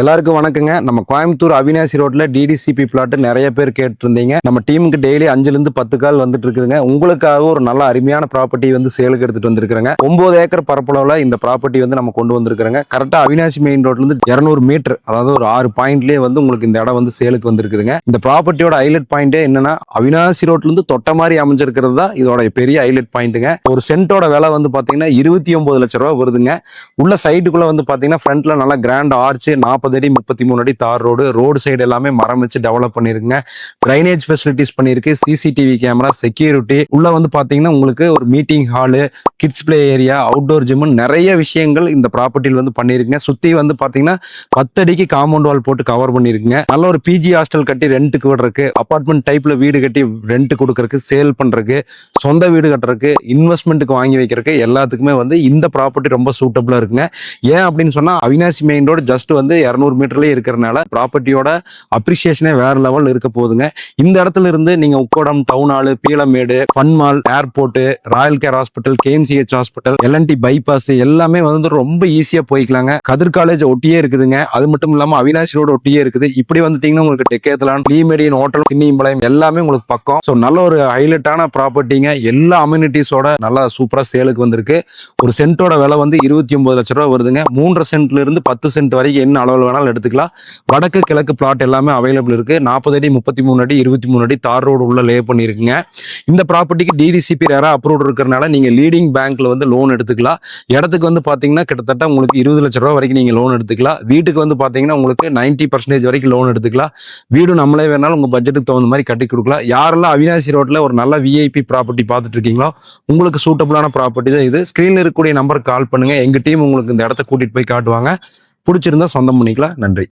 எல்லாருக்கும் வணக்கங்க. நம்ம கோயம்புத்தூர் அவினாசி ரோட்ல டிடிசிபி பிளாட் நிறைய பேர் கேட்டிருந்தீங்க. நம்ம டீமுக்கு டெய்லி அஞ்சுல இருந்து பத்து கால் வந்துட்டு இருக்குதுங்க. உங்களுக்காக ஒரு நல்ல அருமையான ப்ராப்பர்ட்டி வந்து சேலுக்கு எடுத்துட்டு வந்திருக்கிறங்க. ஒன்பது ஏக்கர் பரப்பளவுல இந்த ப்ராப்பர்ட்டி வந்து நம்ம கொண்டு வந்திருக்கிறோங்க. கரெக்டா அவினாசி மெயின் ரோட்ல இருந்து இருநூறு மீட்டர் அதாவது ஒரு ஆறு பாயிண்ட்லயே வந்து உங்களுக்கு இந்த இடம் வந்து சேலுக்கு வந்திருக்குதுங்க. இந்த ப்ராப்பர்ட்டியோட ஹைலைட் பாயிண்டே என்னன்னா அவினாசி ரோட்ல இருந்து தொட்ட மாதிரி அமைஞ்சிருக்கிறது தான் இதோட பெரிய ஹைலைட் பாயிண்ட்டுங்க ஒரு சென்ட்டோட விலை வந்து பாத்தீங்கன்னா இருபத்தி ஒன்பது லட்ச ரூபா வருதுங்க. உள்ள சைட்டுக்குள்ள வந்து பாத்தீங்கன்னா ஃப்ரண்ட்ல நல்லா கிராண்ட் ஆர்ச்சு நாற்பது அடி முப்பத்தி மூணு அடி தார் ரோடு. ரோடு சைடு எல்லாமே மரம் வச்சு டெவலப் பண்ணிருக்குங்க. ட்ரைனேஜ் ஃபெசிலிட்டிஸ் பண்ணிருக்கு. சிசிடிவி கேமரா செக்யூரிட்டி உள்ள வந்து பாத்தீங்கன்னா உங்களுக்கு ஒரு meeting hall kids play area outdoor gym நிறைய விஷயங்கள் இந்த ப்ராப்பர்ட்டியில் வந்து பண்ணிருக்குங்க. சுத்தி வந்து பாத்தீங்கன்னா பத்தடிக்கு காம்பவுண்ட் வால் போட்டு கவர் பண்ணிருக்குங்க. நல்ல ஒரு பிஜி ஹாஸ்டல் கட்டி ரெண்ட்டுக்கு விடுறதுக்கு அபார்ட்மெண்ட் டைப்ல வீடு கட்டி ரெண்ட் கொடுக்கறதுக்கு சேல் பண்றதுக்கு சொந்த வீடு கட்டுறதுக்கு இன்வெஸ்ட்மெண்ட்டுக்கு வாங்கி வைக்கிறதுக்கு எல்லாத்துக்குமே வந்து இந்த ப்ராப்பர்ட்டி ரொம்ப சூட்டபிளா இருக்குங்க. ஏன் அப்படின்னு சொன்னா அவினாசி மெயின் ரோடு ஜஸ்ட் வந்து இரநூறு மீட்டர்லேயே இருக்கிறனால ப்ராப்பர்ட்டியோட அப்ரிசியேஷனே வேற லெவல் இருக்க போகுதுங்க. இந்த இடத்துல இருந்து நீங்க Ukkadam town hall Peelamedu fun mall royal care hospital KMCH hospital L and T bypass எல்லாமே வந்து ரொம்ப ஈஸியா போய்க்கலாங்க. கதிர் காலேஜ் ஒட்டியே இருக்குதுங்க. அது மட்டும் இல்லாம அவினாசி ரோடு ஒட்டியே இருக்குது. இப்படி வந்துட்டீங்கன்னா உங்களுக்கு டெக்கேத்தலான் லீமெடியன் ஹோட்டல் சின்னிம்பளையம் எல்லாமே உங்களுக்கு பக்கம். ஸோ நல்ல ஒரு ஹைலைட்டான ப்ராப்பர்ட்டிங்க எல்லா அம்யூனிட்டிஸோட நல்லா சூப்பரா சேலுக்கு வந்திருக்கு. ஒரு சென்ட்டோட விலை வந்து இருபத்தி ஒன்பது லட்ச ரூபா வருதுங்க. மூன்றரை சென்ட்ல இருந்து பத்து சென்ட் வரைக்கும் என்ன அளவில் வேணாலும் எடுத்துக்கலாம். வடக்கு கிழக்கு பிளாட் எல்லாமே அவைலபிள் இருக்கு. நாற்பது அடி முப்பத்தி மூணு அடி இருபத்தி மூணு அடி தார் ரோடு உள்ள லே பண்ணிருக்குங்க. இந்த ப்ராப்பர்ட்டிக்கு டிடிசிபி ரேரா அப்ரூவ் இருக்கிறனால நீங்க லீடிங் பேங்க்ல வந்து லோன் எடுத்துக்கலாம். இடத்துக்கு வந்து பாத்தீங்கன்னா கிட்டத்தட்ட உங்களுக்கு இருபது லட்ச ரூபா வரைக்கும் நீங்க லோன் எடுத்துக்கலாம். வீட்டுக்கு வந்து பாத்தீங்கன்னா உங்களுக்கு நைன்டி பர்சன்டேஜ் வரைக்கும் லோன் எடுத்துக்கலாம். வீடு நம்மளே வேணாலும் உங்க பட்ஜெட்டுக்கு தகுந்த மாதிரி கட்டி கொடுக்கலாம். யாரெல்லாம் அவினாசி ரோட்ல ஒரு நல்ல விஐபி ப்ராப்பர்ட்டி பார்த்துட்டு இருக்கீங்களோ உங்களுக்கு சூட்டபிளான ப்ராப்பர்ட்டி தான் இது. ஸ்க்ரீன்ல இருக்கக்கூடிய நம்பருக்கு கால் பண்ணுங்க. எங்க டீம் உங்களுக்கு இந்த இடத்த கூட்டிட்டு போய் காட்டுவாங்க. பிடிச்சிருந்தா சொந்தம் பண்ணிக்கலாம். நன்றி.